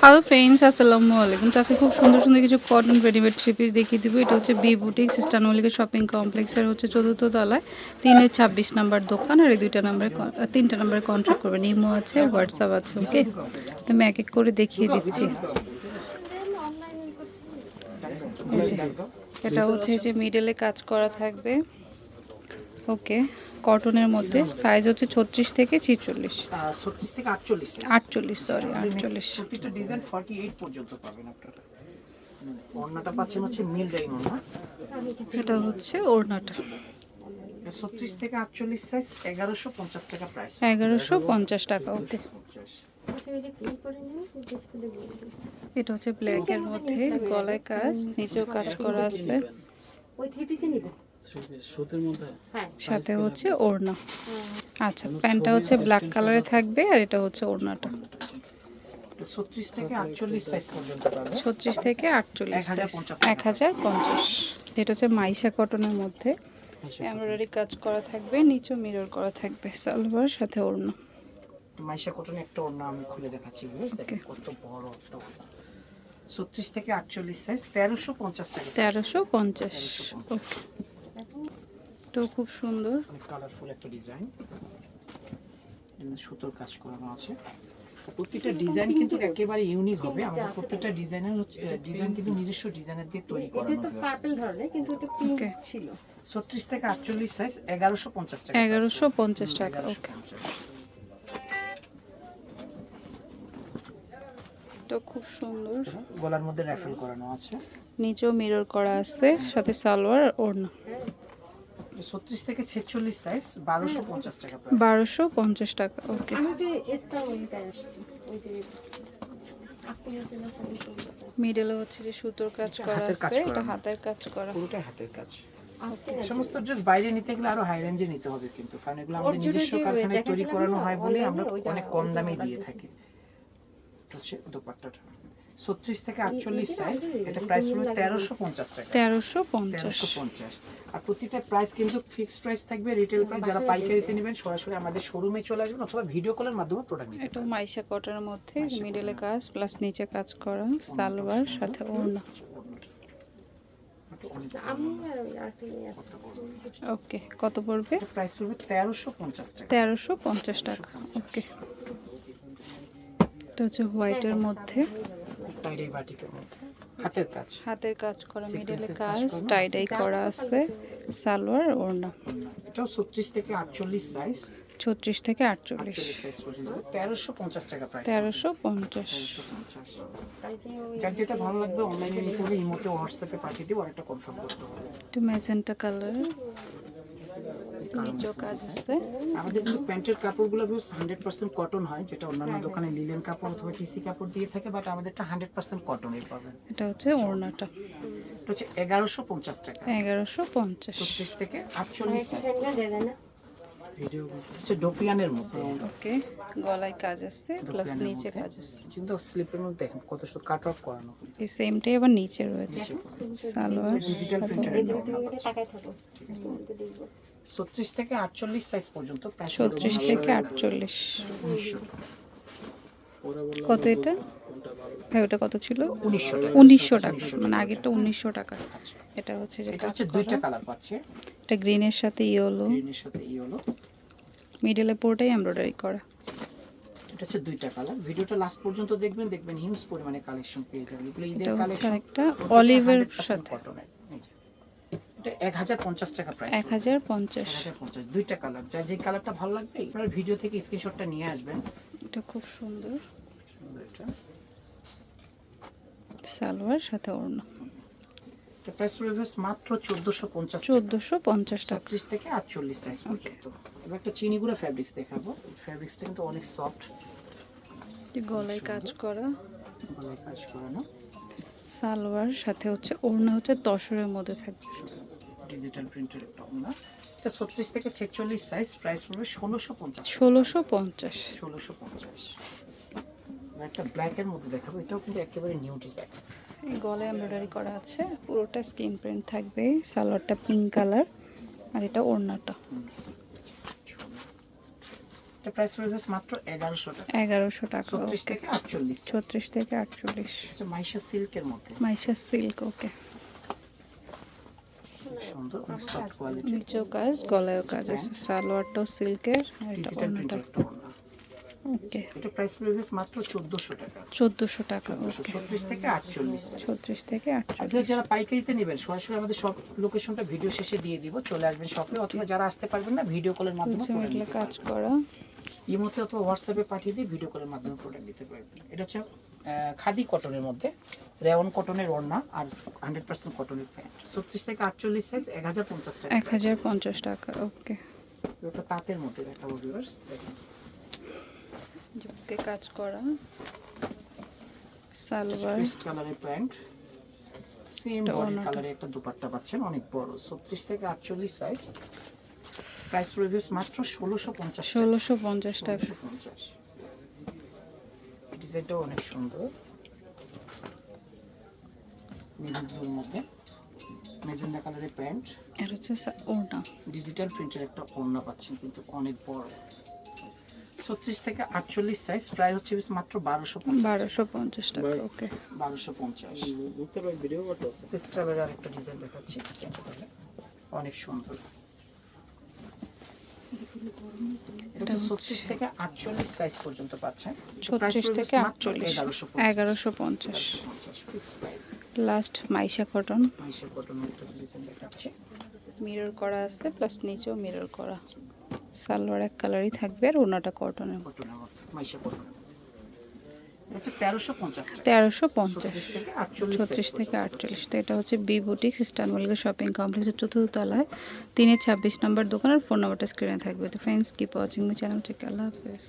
Hello friends আসসালামু আলাইকুম তো আজকে খুব সুন্দর সুন্দর কিছু কটন রেডিমেড থ্রি পিস দেখিয়ে দিব। এটা হচ্ছে B boutique sister Mallika shopping কমপ্লেক্সের হচ্ছে চতুর্থ তলায়, তিনের ছাব্বিশ নাম্বার দোকান আর এই দুইটা নাম্বারে তিনটা নাম্বারে কন্ট্যাক্ট করবেন। ইমো আছে হোয়াটসঅ্যাপ আছে ওকে তো আমি এক এক করে দেখিয়ে দিচ্ছি। এটা হচ্ছে যে মিডলে কাজ করা থাকবে ওকে কটনের মধ্যে সাইজ হচ্ছে ছত্রিশ থেকে ছিচল্লিশ। ছত্রিশ থেকে আটচল্লিশ আটচল্লিশ সরি আটচল্লিশ। প্রতিটা ডিজাইন ফর্টি এইট পর্যন্ত পাবেন আপনারা। ওড়নাটা পাচ্ছেন হচ্ছে মিল ডাইন ওড়না। এটা হচ্ছে ওড়নাটা। ছত্রিশ থেকে আটচল্লিশ সাইজ এগারোশো পঞ্চাশ টাকা প্রাইস এগারোশো পঞ্চাশ টাকা ওকে এটা হচ্ছে ব্ল্যাকের মধ্যে গলায় কাজ নিচেও কাজ করা আছে। ওই থ্রি পিসে নিব। সুতির মধ্যে সাথে হচ্ছে ওড়না। আচ্ছা প্যান্টটা হচ্ছে ব্ল্যাক কালারে থাকবে আর এটা হচ্ছে ওড়নাটা। ছত্রিশ থেকে আটচল্লিশ সাইজ পর্যন্ত ছত্রিশ থেকে আটচল্লিশ 1050 এক হাজার পঞ্চাশ এটা হচ্ছে মাইশা কটনের মধ্যে। এমব্রয়ডারি কাজ করা থাকবে নিচু মিরর করা থাকবে সালোয়ার সাথে ওড়না। মাইশা কটন একটা ওড়না আমি খুলে দেখাচ্ছি দেখেন কত বড় একটা ওড়না। ছত্রিশ থেকে আটচল্লিশ সাইজ তেরোশো পঞ্চাশ টাকা। তেরোশো পঞ্চাশ। ওকে। তো খুব সুন্দর। কালারফুল একটা ডিজাইন সুতোর কাজ করানো আছে। প্রত্যেকটা ডিজাইন কিন্তু একেবারে ইউনিক হবে। আমাদের প্রত্যেকটা ডিজাইনের হচ্ছে ডিজাইন কিন্তু নিজস্ব ডিজাইনের দিয়ে তৈরি করা এটা তো পার্পল ধরনের কিন্তু এটা পিঙ্ক ছিল। ছত্রিশ থেকে আটচল্লিশ সাইজ এগারোশো পঞ্চাশ টাকা এগারোশো পঞ্চাশ টাকা এগারোশো ওকে তো খুব সুন্দর। গলার মধ্যে র্যাফেল করানো আছে। নিচেও মিরর করা আছে সাথে সালোয়ার ওড়না। ছত্রিশ থেকে ছেচল্লিশ সাইজ বারোশো পঞ্চাশ টাকা বারোশো পঞ্চাশ টাকা ওকে। আমি একটু এক্সট্রা ওইটা আসছি। ওই যে আপনার জন্য শাড়ি মিডলে হচ্ছে যে সুতোর কাজ করা হাতের কাজ আছে এটা হাতের কাজ করা। পুরোটাই হাতের কাজ। সমস্ত ড্রেস বাইরে নিতে গেলে আরও হাই রেঞ্জে নিতে হবে কিন্তু কারণ এগুলো আমাদের নিজস্ব কারখানায় তৈরি করানো হয় বলে আমরা অনেক কম দামে দিয়ে থাকি। হচ্ছে দোপাট্টাটা। ছত্রিশ থেকে আটচল্লিশ সাইজ এটা প্রাইস পড়বে তেরোশো পঞ্চাশ টাকা। তেরোশো তেরোশো পঞ্চাশ। আর প্রতিটা প্রাইস কিন্তু ফিক্সড প্রাইস থাকবে রিটেল প্রাইস যারা পাইকারিতে। নেবেন সরাসরি আমাদের শোরুমে চলে আসবেন অথবা ভিডিও কলের মাধ্যমে প্রোডাক্ট নিতে এটা মাইশা কটনের মধ্যে মিডলে কাজ প্লাস নিচে কাজ করা সালোয়ার সাথে ওড়না। ওকে কত পড়বে? প্রাইস পড়বে তেরোশো পঞ্চাশ টাকা। তেরোশো পঞ্চাশ টাকা। ওকে এটা হচ্ছে হোয়াইটের মধ্যে। টাইডাই বাটিকের মধ্যে। হাতের কাজ। হাতের কাজ করা মিডলে কাজ টাইডাই করা আছে সালোয়ার ওড়না। এটাও ছত্রিশ থেকে আটচল্লিশ সাইজ ছত্রিশ থেকে আটচল্লিশ। আটচল্লিশ সাইজ পর্যন্ত। তেরোশো পঞ্চাশ টাকা প্রাইস তেরোশো পঞ্চাশ। তেরোশো পঞ্চাশ। কালকে ওই যার যেটা ভালো লাগবে অনলাইনে নিতে হলে ইমোতে হোয়াটসঅ্যাপে পাঠিয়ে দিব আর একটা কনফার্ম করতে হবে। একটু ম্যাজেন্টা কালার নিচেও কাজ আছে। আমাদের কিন্তু প্যান্টের কাপড়গুলো হান্ড্রেড পার্সেন্ট কটন হয় যেটা অন্যান্য দোকানে লিলেন কাপড় অথবা টিসি কাপড় দিয়ে থাকে বাট আমাদেরটা হান্ড্রেড পার্সেন্ট কটনের পাবেন। এটা হচ্ছে ওড়নাটা। এটা হচ্ছে এগারোশো পঞ্চাশ টাকা। এগারোশো পঞ্চাশ। ছত্রিশ থেকে আটচল্লিশ হচ্ছে ডোপিয়ানের মধ্যে। ওকে গলায় কাজ আছে প্লাস নিচে কাজ আছে কিন্তু স্লিপের মধ্যে দেখেন কত সুন্দর কাট অফ করানো। এই সেমটাই আবার নিচে রয়েছে। সালোয়ার। ডিজিটাল প্রিন্টার থাকো ছত্রিশ আটচল্লিশ সাইজ পর্যন্ত ছত্রিশ থেকে আটচল্লিশ। কত এটা? হ্যাঁ ওটা কত ছিল? উনিশশো টাকা। মানে আগেরটা উনিশশো টাকা। এটা হচ্ছে যে কাজ দুইটা কালার পাচ্ছে। এটা গ্রিনের সাথে ইয়েলো। গ্রিনের সাথে মিডলে পুরোটাই এমব্রয়ডারি করা। এটা হচ্ছে দুইটা কালার। ভিডিওটা লাস্ট পর্যন্ত দেখবেন দেখবেন হিউজ পরিমাণে কালেকশন পেয়ে যাবেন। এগুলো ঈদের কালেকশন একটা অলিভের সাথে। এটা এক হাজার পঞ্চাশ টাকা প্রাইস এক হাজার পঞ্চাশ। এক হাজার পঞ্চাশ। দুইটা কালার। যে কালারটা ভালো লাগবে আপনার ভিডিও থেকে স্ক্রিনশটটা নিয়ে আসবেন। এটা খুব সুন্দর এটা। সালোয়ার সাথে ওড়না। প্রাইস পড়বে মাত্র টাকা। থেকে আটচল্লিশ সাইজ পর্যন্ত। এবার একটা চিনিগুড়া ফ্যাব্রিক্স দেখাবো। ফ্যাব্রিক্সটা কিন্তু অনেক সফট গলায় কাজ করা। গলায় কাজ সালোয়ার সাথে হচ্ছে ওড়না হচ্ছে তসরের মধ্যে থাকবে। ডিজিটাল প্রিন্টের একটা ওড়না। এটা ছত্রিশ থেকে ছেচল্লিশ সাইজ প্রাইস পড়বে ষোলোশো পঞ্চাশ ষোলোশো পঞ্চাশ। ষোলোশো পঞ্চাশ। একটা ব্ল্যাকের মধ্যে দেখাবো এটাও কিন্তু একেবারে নিউ ডিজাইন গলায় এমব্রয়ডারি করা আছে পুরোটা স্কিন প্রিন্ট থাকবে সালোয়ারটা পিঙ্ক কালার আর এটা ওড়নাটা। এটা প্রাইস পড়বে মাত্র এগারোশো টাকা। এগারোশো টাকা ছত্রিশ ওকে থেকে আটচল্লিশ। ছত্রিশ থেকে আটচল্লিশ। হচ্ছে মাইশা সিল্কের মধ্যে। মাইশা সিল্ক ওকে সুন্দর সফট কোয়ালিটি নিচেও কাজ গলায়ও কাজ আছে সালোয়ারটাও সিল্কের আর এটা অন্যটা প্রিন্টের একটা ওড়না ওকে এটা প্রাইস পড়বে মাত্র চোদ্দোশো টাকা। চোদ্দোশো টাকা চোদ্দোশো ওকে। ছত্রিশ থেকে আটচল্লিশ। ছত্রিশ থেকে আটচল্লিশ। আপনারা যারা পাইকারিতে নেবেন সরাসরি আমাদের সব লোকেশনটা ভিডিও শেষে দিয়ে দিব চলে আসবেন শপে অথবা যারা আসতে পারবেন না ভিডিও কলের মাধ্যমে নিতে কাজ করা। ইমোতে অথবা হোয়াটসঅ্যাপে পাঠিয়ে দিয়ে ভিডিও কলের মাধ্যমে প্রোডাক্ট নিতে পারবেন। এটা হচ্ছে খাদি কটনের মধ্যে রেওয়ান কটনের ওড়না আর হান্ড্রেড পার্সেন্ট কটনের প্যান্ট ছত্রিশ থেকে আটচল্লিশ সাইজ এক হাজার পঞ্চাশ টাকা। এক হাজার পঞ্চাশ টাকা ওকে। ওটা তাঁতের মধ্যে ভিউয়ার্স দেখেন। বুকে কাজ করা। সালোয়ার। কালারের প্যান্ট সেম বডি কালারে একটা দুপাট্টা পাচ্ছেন অনেক বড়। ছত্রিশ থেকে আটচল্লিশ সাইজ প্রাইস প্রিভিউস মাত্র ষোলোশো পঞ্চাশ ষোলোশো পঞ্চাশ টাকা। ষোলোশো পঞ্চাশ। ডিজাইনটাও অনেক সুন্দর। ব্লুর মধ্যে। মেজেন্ডা কালারের প্যান্ট। আর হচ্ছে ওড়না। ডিজিটাল প্রিন্টের একটা ওড়না পাচ্ছেন কিন্তু অনেক বড়। ছত্রিশ থেকে আটচল্লিশ সাইজ প্রায় হচ্ছে মাত্র বারোশো বারোশো পঞ্চাশ টাকা ওকে বারোশো পঞ্চাশ। স্ক্রাবের আর একটা ডিজাইন দেখাচ্ছি অনেক সুন্দর। এটা ছত্রিশ থেকে আটচল্লিশ সাইজ পর্যন্ত পাচ্ছেন ছত্রিশ থেকে আটচল্লিশ এগারোশো এগারোশো পঞ্চাশ। লাস্ট মাইশা কটন মাইশা কটনের একটা ডিজাইন দেখাচ্ছি। মিরর করা আছে প্লাস নিচেও মিরর করা। সালোয়ার এক কালারই থাকবে আর ওনাটা কটনের হচ্ছে তেরোশো পঞ্চাশ ছত্রিশ থেকে আটচল্লিশ তো এটা হচ্ছে বি বুটিক শপিং কমপ্লেক্সের চতুর্থ তলায়। ছাব্বিশ নম্বর দোকান আর ফোন নাম্বারটা স্ক্রিনে থাকবে। তো friends keep watching my channel ঠিক আল্লাহ হাফেজ।